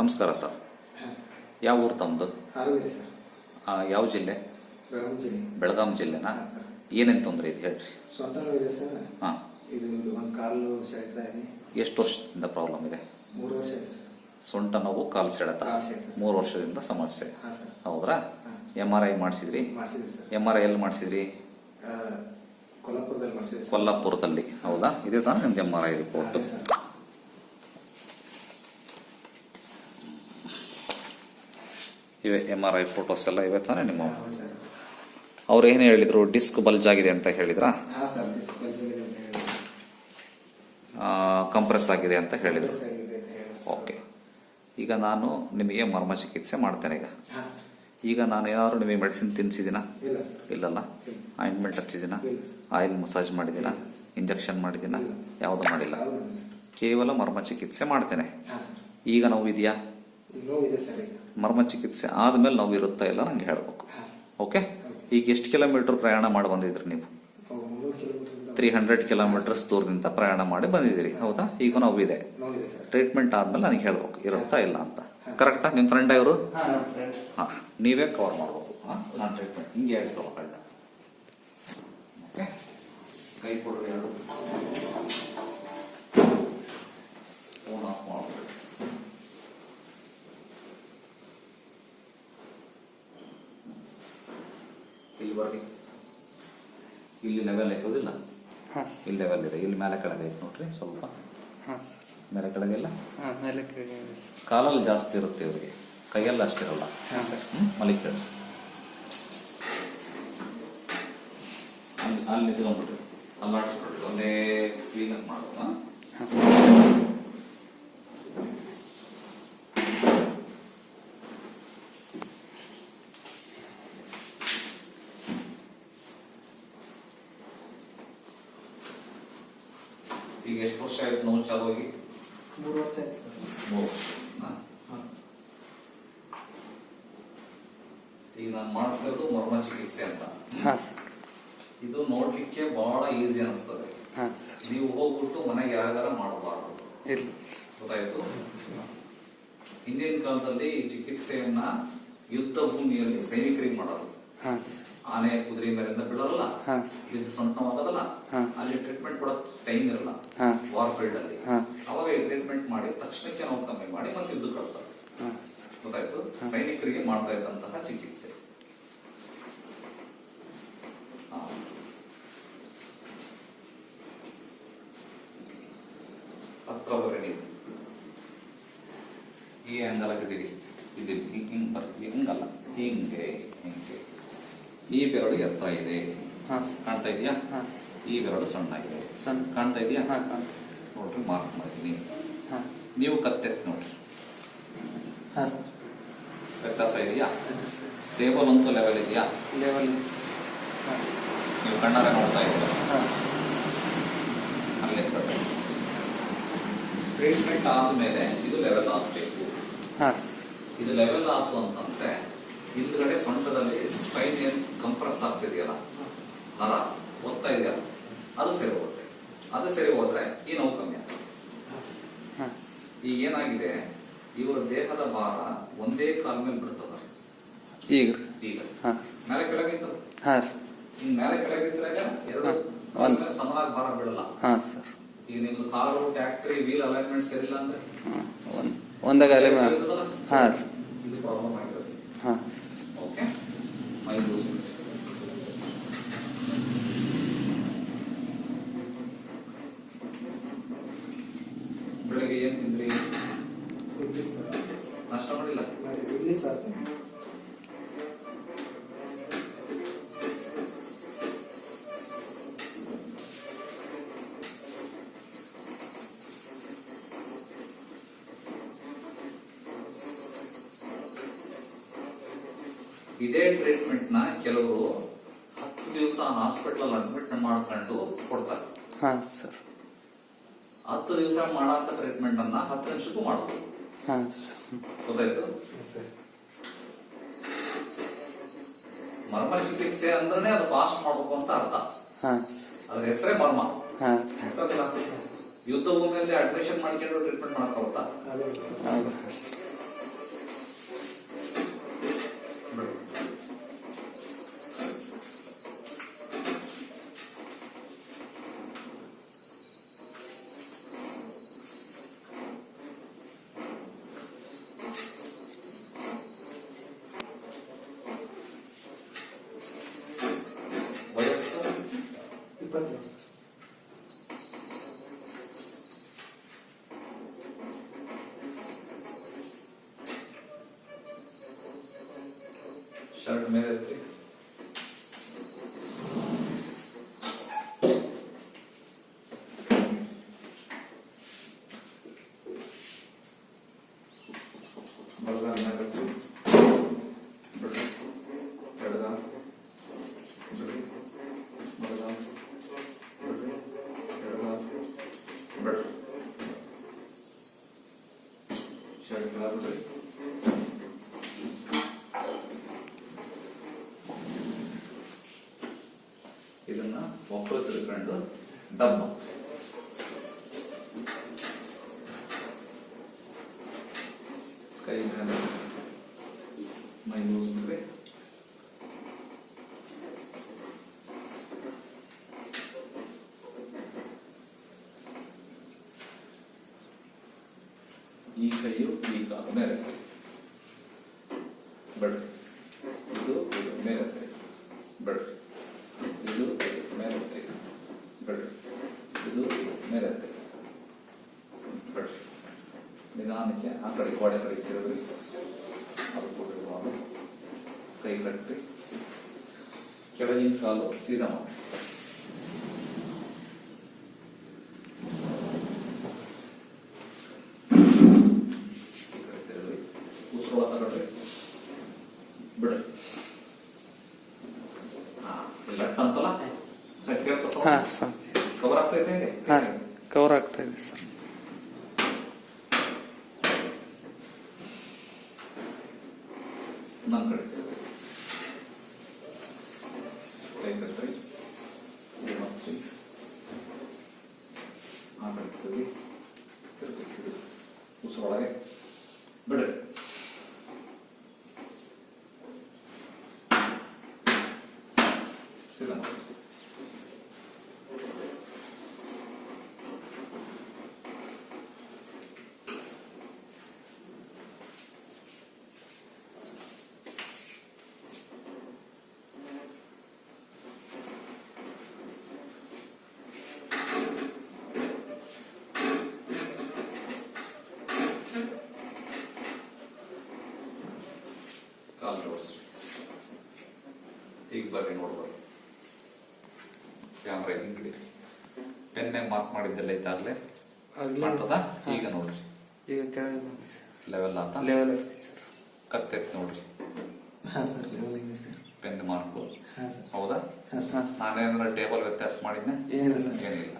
ನಮಸ್ಕಾರ ಸರ್. ಯಾವ ಊರು ತಮ್ಮದು ಹಾವೇರಿ ಸರ್. ಯಾವ ಜಿಲ್ಲೆ? ಬೆಳಗಾಂ ಜಿಲ್ಲೆನಾ? ಹಾಂ ಸರ್. ಏನೇನು ತೊಂದರೆ ಇದೆ ಹೇಳ್ರಿ. ಸೊಂಟ ನೋವಿದೆ ಸರ್. ಹಾಂ. ಇದು ಒಂದು ಕಾಲು ಸೆಳೆತಾ ಇದೆ. ಎಷ್ಟು ವರ್ಷದಿಂದ ಪ್ರಾಬ್ಲಮ್ ಇದೆ? ಮೂರು ವರ್ಷ ಆಯ್ತು ಸರ್. ಸೊಂಟ ನೋವು ಕಾಲು ಸೆಳೆತ. ಕಾಲು ಸೆಳೆತ. ಮೂರು ವರ್ಷದಿಂದ ಸಮಸ್ಯೆ. ಹಾಂ ಸರ್. ಹೌದ್ರಾ? ಹಾಂ ಎಂ ಆರ್ ಐ ಮಾಡಿಸಿದ್ರಿ? ಮಾಡಿಸಿದ್ವಿ ಸರ್. ಎಂ ಆರ್ ಐ ಎಲ್ಲಿ ಮಾಡಿಸಿದ್ರಿ? ಆ, ಕೊಲ್ಲಾಪುರದಲ್ಲಿ ಮಾಡಿಸಿದ್ವಿ ಸರ್. ಕೊಲ್ಲಾಪುರದಲ್ಲಿ. ಹೌದಾ? ಇದೇ ತಾನೇ ನಿಮ್ದು M R I report sir. ಇವೆ ಎಂ ಆರ್ ಐ ಫೋಟೋಸ್ ಎಲ್ಲ ಇವೆ ತಾನೇ ನಿಮ್ಮ ಅವ್ರು ಏನು ಹೇಳಿದ್ರು? ಡಿಸ್ಕ್ ಬಲ್ಜ್ ಆಗಿದೆ ಅಂತ ಹೇಳಿದ್ರಾ? ಕಂಪ್ರೆಸ್ ಆಗಿದೆ ಅಂತ ಹೇಳಿದ್ರು. ಓಕೆ ಈಗ ನಾನು ನಿಮಗೆ ಮರ್ಮ ಚಿಕಿತ್ಸೆ ಮಾಡ್ತೇನೆ ಈಗ. ಈಗ ನಾನು ಏನಾದರೂ ನಿಮಗೆ ಮೆಡಿಸಿನ್ ತಿನ್ಸಿದ್ದೀನ? ಇಲ್ಲಲ್ಲ? ಆಯಿಂಟ್ಮೆಂಟ್ ಹಚ್ಚಿದಿನ ಸರ್. ಆಯಿಲ್ ಮಸಾಜ್ ಮಾಡಿದಿನ ಇಂಜೆಕ್ಷನ್ ಮಾಡಿದಿನ ಇಲ್ಲ. ಯಾವುದು ಮಾಡಿಲ್ಲ. ಕೇವಲ ಮರ್ಮ ಚಿಕಿತ್ಸೆ ಮಾಡ್ತೇನೆ ಈಗ ನೋವು ಇದೆಯಾ ಮರ್ಮ ಚಿಕಿತ್ಸೆ ಆದ್ಮೇಲೆ ನೋವು ಇರುತ್ತಾ ಇಲ್ಲ ನಂಗೆ ಹೇಳ್ಬೇಕು. ಓಕೆ ಈಗ ಎಷ್ಟು ಕಿಲೋಮೀಟರ್ ಪ್ರಯಾಣ ಮಾಡಿ ಬಂದಿದ್ರಿ ನೀವು? ತ್ರೀ ಹಂಡ್ರೆಡ್ ಕಿಲೋಮೀಟರ್ಸ್ ದೂರದಿಂದ ಪ್ರಯಾಣ ಮಾಡಿ ಬಂದಿದ್ದೀರಿ. ಹೌದಾ? ಈಗ ನಾವು ಇದೆ ಟ್ರೀಟ್ಮೆಂಟ್ ಆದ್ಮೇಲೆ ನನಗೆ ಹೇಳ್ಬೇಕು. ಇರುತ್ತಾ ಇಲ್ಲ ಅಂತ. ಕರೆಕ್ಟಾ ನಿಮ್ಮ ಫ್ರೆಂಡ್ ಇವರು ಹಾಂ ನೀವೇ ಕವರ್ ಮಾಡ್ಬೇಕು. ನಾನು ಟ್ರೀಟ್ಮೆಂಟ್ ಹಿಂಗೆ ಓಕೆ ಕೈ ಕೊಡ್ರಿ ಎರಡು ಫೋನ್ ಆಫ್ ಮಾಡ್ಬೇಕು ಇಲ್ಲಿ ಬರ್ರಿ. ಇಲ್ಲಿ ಲೆವೆಲ್ ಐತದಿಲ್ಲ ಹಾಂ. ಇಲ್ಲಿ ಲೆವೆಲ್ ಇದೆ. ಇಲ್ಲಿ ಮೇಲೆ ಕೆಳಗೆ ಐತೆ ನೋಡ್ರಿ ಸ್ವಲ್ಪ. ಹಾಂ. ಮೇಲೆ ಕೆಳಗೆಲ್ಲ? ಹಾಂ ಮೇಲೆ ಕೆಳಗೆ ಕಾಲಲ್ಲಿ ಜಾಸ್ತಿ ಇರುತ್ತೆ ಇವರಿಗೆ. ಕೈಯಲ್ಲಿ ಅಷ್ಟಿರಲ್ಲ ಹಾಂ ಸರ್. ಹ್ಮ್? ಮಲಿಕೇಳಿ ಅಲ್ಲಿ ಅಲ್ಲಿ ನಿಂತ್ಕೊಂಡ್ಬಿಟ್ರಿ. ಅಲ್ಲಾಡಿಸ್ಬಿಡ್ರಿ ಒಂದೇ ಕ್ಲೀನ್ ಮಾಡೋಣ ವರ್ಷ ಆಯ್ತು ನೋವು ಚಾಲು ಹೋಗಿ ಮೂರು ವರ್ಷ ಆಯ್ತು ಸರ್. ಮೂರು ವರ್ಷ ಈಗ ನಾನು ಮಾಡ್ತಿರೋದು ಮರ್ಮ ಚಿಕಿತ್ಸೆ ಅಂತ. ಹಾಂ ಸರ್. ಇದು ನೋಡ್ಲಿಕ್ಕೆ ಬಹಳ ಈಸಿ ಅನಿಸ್ತದೆ. ಹಾಂ ಸರ್. ನೀವು ಹೋಗ್ಬಿಟ್ಟು ಮನೆಗೆ ಯಾರಿಗಾರ ಮಾಡಬಾರದು. ಗೊತ್ತಾಯ್ತು? ಹಿಂದಿನ ಕಾಲದಲ್ಲಿ ಈ ಚಿಕಿತ್ಸೆಯನ್ನ ಯುದ್ಧ ಭೂಮಿಯಲ್ಲಿ ಸೈನಿಕರಿಗೆ ಮಾಡೋದು. ಹಾಂ ಆನೆ ಕುದುರೆ ಮೇಲಿಂದ ಬಿಡೋರಲ್ಲ ಇದು ಸೊಂಟ ಆಗೋದಲ್ಲ ಅಲ್ಲಿ ಟ್ರೀಟ್ಮೆಂಟ್ ಕೊಡೋ ಟೈಮ್ ಇರಲ್ಲ ವಾರ್ ಫೀಲ್ಡ್ ಅಲ್ಲಿ. ಅವಾಗ ಈ ಟ್ರೀಟ್ಮೆಂಟ್ ಮಾಡಿ ತಕ್ಷಣಕ್ಕೆ ನಾವು ಕಮ್ಮಿ ಮಾಡಿ ಮತ್ತೆ ಯುದ್ಧ ಕಳ್ಸೋದು. ಸರ್ ಗೊತ್ತಾಯ್ತು? ಸೈನಿಕರಿಗೆ ಮಾಡ್ತಾ ಇದ್ದಂತಹ ಚಿಕಿತ್ಸೆ. ಹತ್ರ ನೀವು. ಈ ಆಂಗಲ್ ಆಗಿದ್ದೀರಿ ಇದು ಹಿಂಗ್ ಬರ್ತೀವಿ ಹಿಂಗಲ್ಲ ಹಿಂಗ್ ಹಿಂಗೆ. ಈ ಬೆರಳು ಎತ್ತರ ಇದೆ. ಹಾಂ. ಕಾಣ್ತಾ ಇದೆಯಾ? ಹಾಂ. ಈ ಬೆರಳು ಸಣ್ಣ. ಇದೆ ಸಣ್ಣ ಕಾಣ್ತಾ ಇದೆಯಾ ನೋಡ್ರಿ ಮಾರ್ಕ್ ಮಾಡಿದ್ದೀನಿ. ಹಾಂ. ನೀವು ಕತ್ತೆತ್ ನೋಡ್ರಿ. ವ್ಯತ್ಯಾಸ ಇದೆಯಾ? ಟೇಬಲ್ ಅಂತೂ ಲೆವೆಲ್ ಇದೆಯಾ? ಲೆವೆಲ್ ನೀವು ಕಣ್ಣಾರೆ ನೋಡ್ತಾ ಇದ್ದೀರಾ? ಅಲ್ಲೇ ಟ್ರೀಟ್ಮೆಂಟ್ ಆದ್ಮೇಲೆ ಇದು ಲೆವೆಲ್ ಆಗಬೇಕು. ಹಾಂ. ಇದು ಲೆವೆಲ್ ಆಯ್ತು ಅಂತಂದ್ರೆ ಹಿಂದ್ಗಡೆ ಸೊಂಟದಲ್ಲಿ ಸ್ಪೈನ್ ಏನ್ ಕಂಪ್ರೆಸ್ ಆಗ್ತಿದೆಯಲ್ಲ ನರ ಒತ್ತಾ ಇದೆಯಲ್ಲ ಅದು ಸರಿ ಹೋಗುತ್ತೆ. ಅದು ಸರಿ ಹೋದ್ರೆ ಈ ನೋವು ಕಮ್ಮಿ ಆಗ್ತದೆ. ಈಗ ಏನಾಗಿದೆ? ಇವರ ದೇಹದ ಭಾರ ಒಂದೇ ಕಾಲ ಮೇಲೆ ಬಿಡ್ತದ. ಈಗ. ಈಗ. ಹಾಂ. ಮೇಲೆ ರೀ ಹಿಂಗ್ ಮೇಲೆ ಕೆಳಗಿದ್ರಾಗ ಎರಡು ಹಾ. ಸಮನಾಗಿ ಭಾರ ಬಿಡಲ್ಲ ಹಾಂ ಸರ್. ಈಗ ನಿಮ್ದು ಕಾರು ಟ್ಯಾಕ್ಟ್ರಿ ವೀಲ್ ಅಲೈನ್ಮೆಂಟ್ ಸರಿಯಿಲ್ಲ ಅಂದ್ರೆ? ಒಂದಾಗ ಅಲೆ ಹಾಂ ರೀ ಇದು ಪ್ರಾಬ್ಲಮ್ ಆಗಿರೋದು ಹಾಂ ಓಕೆ ಮೈ ಲೂಸ್ ಬೆಳಗ್ಗೆ ಏನ್ ತಿಂದ್ರಿ ಇಡ್ಲಿ ಸರ್ ನಾಷ್ಟ ಮಾಡಿಲ್ಲ ಮಾಡಿ ಇಡ್ಲಿ ಸರ್ ಇದೇ ಟ್ರೀಟ್ಮೆಂಟ್ನ ಕೆಲವರು ಹತ್ತು ದಿವಸ ಹಾಸ್ಪಿಟಲ್ ಅಡ್ಮಿಟ್ ಮಾಡ್ಕೊಂಡು ಕೊಡ್ತಾರೆ. ಹಾ ಸರ್ ಹತ್ತು ದಿವಸ ಮಾಡಂತ ಟ್ರೀಟ್ಮೆಂಟ್ ಅನ್ನ ಹತ್ತು ನಿಮಿಷಕ್ಕೂ ಮಾಡಬಹುದು ಹಾಂ ಗೊತ್ತಾಯ್ತು? ಸರ್ ಮರ್ಮ ಚಿಕಿತ್ಸೆ ಅಂದ್ರೆ ಅದು ಫಾಸ್ಟ್ ಮಾಡಬೇಕು ಅಂತ ಅರ್ಥ. ಅದ್ರ ಹೆಸರೇ ಮರ್ಮ? ಯುದ್ಧ ಭೂಮಿಯಲ್ಲಿ ಅಡ್ಮಿಷನ್ ಮಾಡ್ಕೊಂಡು ಟ್ರೀಟ್ಮೆಂಟ್ ಮಾಡಕ್ ಬರುತ್ತಾ ಅದೇ ಸರ್ ಹೌದು ಶರ್ಟ್ Давно. ನಿಧಾನಕ್ಕೆ ಆ ಕಡೆ ಗೋಡೆ ಕಡೆ ತಿರುಗ್ರಿ ಅದು ಕೊಟ್ಟಿರುವಾಗ ಕೈ ಕಟ್ಟಿ. ಕೆಳಗಿನ ಕಾಲು ಸೀದಾ ಮಾಡಿ. ಉಸಿರು ಬಿಡ್ರಿ. ಅಂತಲ್ಲ ಕೇಳ್ತಾ ಕವರ್? ಹಾ ಕವರ್ ಆಗ್ತಾ ಇದೆ ಸರ್ ನನ್ನ ಕಡೆ ತಿರುಗಿ. ಕೈ ಕಟ್ರಿ ಇದು ಮರ್ಚಿ. ಆ ಕಡೆ ತಿರುಗಿ. ತಿರುಗಿ, ತಿರುಗಿ. ಉಸಿರೊಳಗೆ ಬಿಡ್ರಿ ಸೀದಾ ಮಾಡಿ ಕಾಲ್ ಜೋಡಿಸಿ ಬರ್ರಿ ನೋಡ್ಬರ್ರಿ ಕ್ಯಾಮ್ರಾ ಪೆನ್ ಪೆನ್ನೆ ಮಾರ್ಕ್ ಮಾಡಿದ್ದೆಲ್ಲ ಇದ್ದಾಗಲೇ ಮಾಡ್ತದ? ಈಗ. ನೋಡ್ರಿ. ಈಗ ಕೆಳಗೆ ಲೆವೆಲ್ ಆತ? Level sir. ನೋಡ್ರಿ. ಹಾಂ ಸರ್ ಲೆವೆಲ್ ಇದೆ ಸರ್. ಪೆನ್ ಮಾರ್ಕು ಹೌದಾ? ನಾನೇನಾರ ಟೇಬಲ್ ವ್ಯತ್ಯಾಸ ಮಾಡಿದ್ನೆ? ಏನಿಲ್ಲ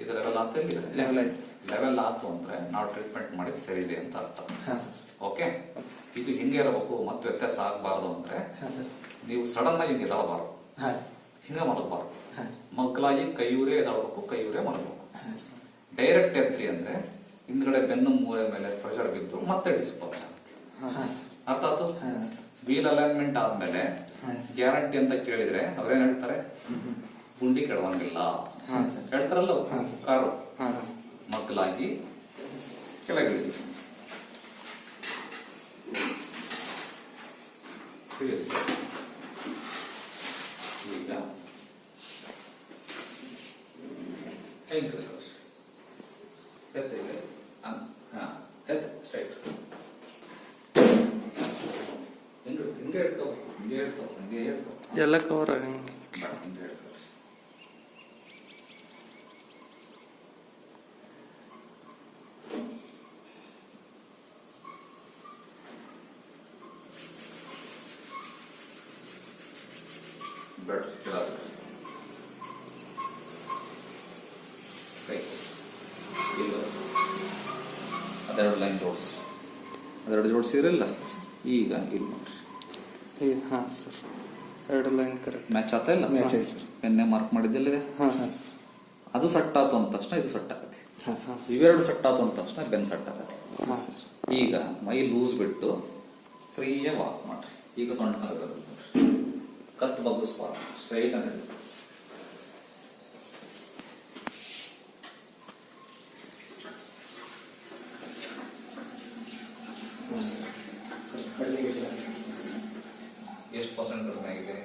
ಇದು ಲೆವೆಲ್ ಆತ ಲೆವೆಲ್ ಆಯ್ತು ಲೆವೆಲ್ ಆತು ಅಂದ್ರೆ ನಾವು ಟ್ರೀಟ್ಮೆಂಟ್ ಮಾಡಿದ್ ಸರಿ ಇದೆ ಅಂತ ಅರ್ಥ. ಓಕೆ? ಇದು ಹಿಂಗೆ ಇರಬೇಕು ಮತ್ತೆ ವ್ಯತ್ಯಾಸ ಆಗಬಾರ್ದು ಅಂದ್ರೆ ನೀವು ಸಡನ್ ಆಗಿ ಹಿಂಗೆ ಎದಾಡಬಾರ್ದು ಹಾಂ. ಹಿಂಗೆ ಮಲಗಬಾರ್ದು. ಮಗ್ಲಾಗಿ ಕೈಯೂರೇ ಎದಳಬೇಕು ಕೈಯೂರೇ ಮಲಗಬೇಕು. ಡೈರೆಕ್ಟ್ ಎದ್ರಿ ಅಂದ್ರೆ ಹಿಂದ್ಗಡೆ ಬೆನ್ನು ಮೂಳೆ ಮೇಲೆ ಪ್ರೆಷರ್ ಬಿದ್ದು ಮತ್ತೆ ಸರ್. ಅರ್ಥ ಆಯ್ತು? ವೀಲ್ ಅಲೈನ್ಮೆಂಟ್ ಆದ್ಮೇಲೆ ಗ್ಯಾರಂಟಿ ಅಂತ ಕೇಳಿದ್ರೆ ಅವ್ರೇನ್ ಹೇಳ್ತಾರೆ? ಗುಂಡಿ ಕೆಡವಂಗಿಲ್ಲ. ಹಾಂ ಹೇಳ್ತಾರಲ್ಲ ಹಾ, ಸರ್. ಕಾರು ಹಾಂ ಮಗ್ಲಾಗಿ ಕೆಳಗಿಳಿದು ಇಳಿದು. ಈಗ ಕೈ ಹಿಡಿದು. ಎತ್ತು ಈಗ. ಹಾ, ಹಾ, ಎತ್ತು, straight. ಹಿಂಗೆ ಹಿಂಗೆ ಹಿಡ್ಕೊ ಹಿಂಗೆ ಹಿಡ್ಕೊ ಹಿಂಗೆ ಹಿಡ್ಕೊ ಎಲ್ಲ ಕವರ್ ಆಗಂಗಿಲ್ಲ ಬೇಡ, ಹಿಂಗೆ ಹಿಡ್ಕೊ ಬೇಡ ಕೆಳಗೆ ಕೈ ಈಗ ಅದೆರಡು ಲೈನ್ ಜೋಡಿಸಿ ಅದೆರಡು ಜೋಡಿಸಿದ್ರಲ್ಲ? ಈಗ ಇಲ್ಲಿ ನೋಡ್ರಿ ಈಗ ಹಾಂ ಸರ್ ಎರಡು ಲೈನ್ ಕರೆಕ್ಟ್ ಮ್ಯಾಚ್ ಆತ ಇಲ್ಲ? ಮ್ಯಾಚ್ ಆಯ್ತು sir. ಪೆನ್ನೆ ಮಾರ್ಕ್ ಮಾಡಿದ್ದಿಲ್ಲ ಇದೆ ಹಾಂ ಹಾಂ ಸರ್ ಅದು ಸಟ್ ಆತು ಅಂದ ತಕ್ಷಣ ಇದು ಸಟ್ ಆಗತ್ತೆ. ಹಾಂ ಹಾಂ ಇವೆರಡು ಸಟ್ ಆತು ಅಂದ ತಕ್ಷಣ ಬೆನ್ ಸಟ್ ಆಗತ್ತೆ. ಹಾಂ ಸರ್ ಈಗ ಮೈ ಲೂಸ್ ಬಿಟ್ಟು ಫ್ರೀಯಾಗಿ ವಾಕ್ ಮಾಡ್ರಿ. ಈಗ ಸೊಂಟ ಕತ್ತು ಕತ್ ಬಗ್ಗಿಸ್ಬಾರ್ದು. ಸ್ಟ್ರೈಟ್ ಆಗಿ ಹಿಡಿದು. ಸರ್ ಕಡಿಮೆ ಇದೆ ಎಷ್ಟು ಪರ್ಸೆಂಟ್ ಕಡಿಮೆ ಆಗಿದೆ?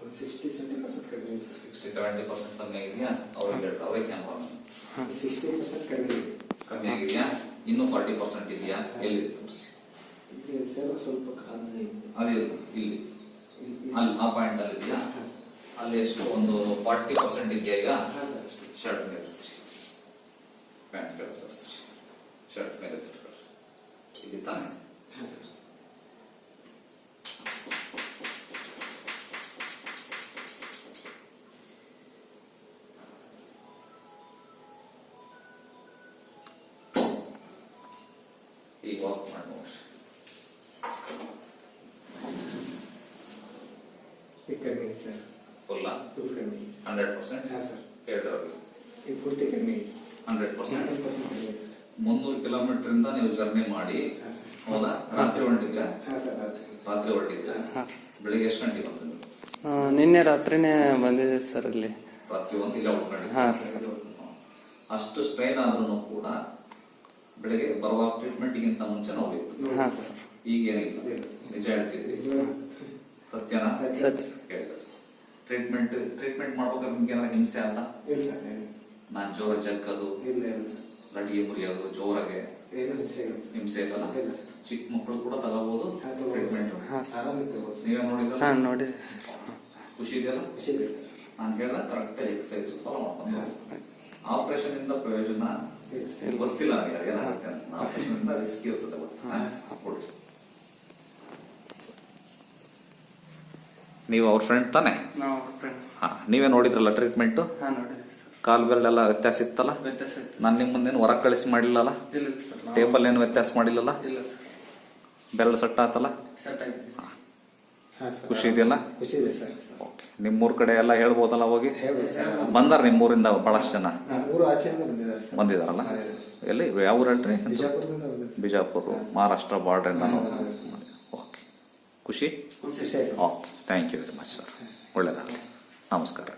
ಒಂದು ಸಿಕ್ಸ್ಟಿ ಸೆವೆಂಟಿ ಪರ್ಸೆಂಟ್ ಕಡಿಮೆ ಇದೆ ಸರ್ ಸಿಕ್ಸ್ಟಿ ಸೆವೆಂಟಿ ಪರ್ಸೆಂಟ್ ಕಮ್ಮಿ ಆಗಿದೆಯಾ? ಅವ್ರು ಹೇಳ್ರಿ ಅವ್ರಿಗೆ ಕ್ಯಾಂಪ್ ಹಾಂ ಸಿಕ್ಸ್ಟಿ ಪರ್ಸೆಂಟ್ ಕಡಿಮೆ ಇದೆ. ಕಮ್ಮಿ ಆಗಿದೆಯಾ? ಇನ್ನೂ ಫಾರ್ಟಿ ಪರ್ಸೆಂಟ್ ಇದೆಯಾ? ಎಲ್ಲಿ? ತೋರಿಸಿ ಈಗ ಸರ್ ಸ್ವಲ್ಪ ಇದೆ. ಇಲ್ಲಿ. ಅಲ್ಲಿ ಆ ಪಾಯಿಂಟ್ ಅಲ್ಲಿ ಇದೆಯಾ? ಅಲ್ಲಿ ಎಷ್ಟು? ಒಂದು ಫಾರ್ಟಿ ಪರ್ಸೆಂಟ್ ಇದೆಯಾ ಈಗ? ಶರ್ಟ್ ಮೇಲೆ ಪ್ಯಾಂಟ್ ಸರ್ ಶರ್ಟ್ ಮೇಲೆ ಇಲ್ಲಿ ತಾನೆ? ಹಾಂ ಸರ್ ವಾಕ್ ಮಾಡಿ ನೋಡಿ ಈ ಕಡಿಮೆ ಇದೆ ಸರ್ ಫುಲ್ಲ ಫುಲ್ ಇದೆ. ಹಂಡ್ರೆಡ್ ಪರ್ಸೆಂಟ್ ಹಾಂ ಸರ್ ಹೇಳ್ರಿ ಈ ಪೂರ್ತಿ ಕಮ್ಮಿ ಹಂಡ್ರೆಡ್ ಪರ್ಸೆಂಟ್ ಹಂಡ್ರೆಡ್ ಪರ್ಸೆಂಟ್ ಕಡಿಮೆ ಸರ್ ಮುನ್ನೂರು ಕಿಲೋಮೀಟರ್ ಇಂದ ನೀವು ಜರ್ನಿ ಮಾಡಿ. ಹೌದಾ? ರಾತ್ರಿ ಹೊರಟಿದ್ರೆ? ರಾತ್ರಿ. ರಾತ್ರಿ ಹೊರಟಿದ್ರೆ? ಹಾಂ ಬೆಳಿಗ್ಗೆ ಎಷ್ಟು ಗಂಟೆಗೆ ಬಂದ್ರಿ ನಿನ್ನೆ ರಾತ್ರಿನೇ ಬಂದಿದೆ ಸರ್ ಇಲ್ಲಿ ರಾತ್ರಿ ಒಂದು ಇಲ್ಲ ಹಾಂ ಸರ್ ಅಷ್ಟು ಸ್ಟ್ರೈನ್ ಆದ್ರೂ ಕೂಡ ಬೆಳಿಗ್ಗೆ ಬರುವ ಟ್ರೀಟ್ಮೆಂಟ್ಗಿಂತ ಮುಂಚೆ ನೋವು ಈಗೇನಿಲ್ಲ ನಿಜ ಹೇಳ್ತಿದ್ರಿ ಸತ್ಯನಾ? ಸತ್ಯ. ಟ್ರೀಟ್ಮೆಂಟ್ ಟ್ರೀಟ್ಮೆಂಟ್ ಮಾಡ್ಬೇಕಾದ್ರೆ ನಿಮ್ಗೆ ಏನಾರ ಹಿಂಸೆ ಅಂತ? ನಾನ್ ಜೋರ ಜಗ್ಗದು. ಲಟಿಗೆ ಮುರಿಯೋದು ಜೋರಾಗೆ ಹಿಂಸೆ ಇಲ್ಲ ಚಿಕ್ಕ ಮಕ್ಕಳು ಕೂಡ ತಗೋಬಹುದು ಟ್ರೀಟ್ಮೆಂಟ್. ನೀವೇ ನೋಡಿದ್ರೆ ಖುಷಿ ಇದೆಯಲ್ಲ? ನಾನು ಹೇಳ್ದ ಕರೆಕ್ಟ್ ಎಕ್ಸಸೈಸ್ ಫಾಲೋ ಮಾಡ್ಕೊಂಡು ಆಪರೇಷನ್ ಇಂದ ಪ್ರಯೋಜನ ಇದು ಗೊತ್ತಿಲ್ಲ ನನಗೆ ಏನಾಗುತ್ತೆ ಅಂತ. ಆಪರೇಷನ್ ಇಂದ ರಿಸ್ಕ್ ಇರ್ತದೆ ಕೊಡಿ. ನೀವು ಅವ್ರ ಫ್ರೆಂಡ್ ತಾನೆ? ನಾವು ಫ್ರೆಂಡ್ಸ್ ಹಾ ನೀವೇ ನೋಡಿದ್ರಲ್ಲ ಟ್ರೀಟ್ಮೆಂಟ್ ಹಾಂ ನೋಡಿದೆ ಸರ್. ಕಾಲ್ ಬೆರಳೆಲ್ಲ ವ್ಯತ್ಯಾಸ ಇತ್ತಲ್ಲ? ವ್ಯತ್ಯಾಸ ಇತ್ತು ನಾನು ನಿಮ್ಮ ಮುಂದೇನು ಹೊರಗೆ ಕಳಿಸಿ ಮಾಡಿಲ್ಲಲ್ಲ? ಇಲ್ಲ ಸರ್ ನಾವು- ಟೇಬಲ್ ಏನು ವ್ಯತ್ಯಾಸ ಮಾಡಿಲ್ಲಲ್ಲ? ಇಲ್ಲ ಸರ್. ಬೆರಳು ಸಟ್ಟ ಆತಲ್ಲ? ಸೆಟ್ ಆಗಿದೆ ಸರ್. ಖುಷಿ ಇದೆಯಲ್ಲ? ಖುಷಿ ಇದೆ ಸರ್. ಓಕೆ. ನಿಮ್ಮೂರ್ ಕಡೆ ಎಲ್ಲ ಹೇಳ್ಬೋದಲ್ಲ ಹೋಗಿ? ಬಂದಾರ ನಿಮ್ಮೂರಿಂದ ಬಹಳಷ್ಟು ಜನ? ಊರು ಆಚೆಯಿಂದ ಬಂದಿದ್ದಾರೆ ಸರ್. ಬಂದಿದಾರಲ್ಲ ಎಲ್ಲಿ? ಯಾವ ಊರು ಹೇಳ್ರಿ? ಬಿಜಾಪುರದಿಂದ ಬಂದಿದ್ದಾರೆ ಬಿಜಾಪುರ ಮಹಾರಾಷ್ಟ್ರ ಬಾರ್ಡ್ರಿಂದ ಹೌದು. ಓಕೆ. ಖುಷಿ? ಖುಷಿ ಆಯ್ತು okay. Thank you very much sir. ಒಳ್ಳೆಯದಾಗಲಿ ನಮಸ್ಕಾರ.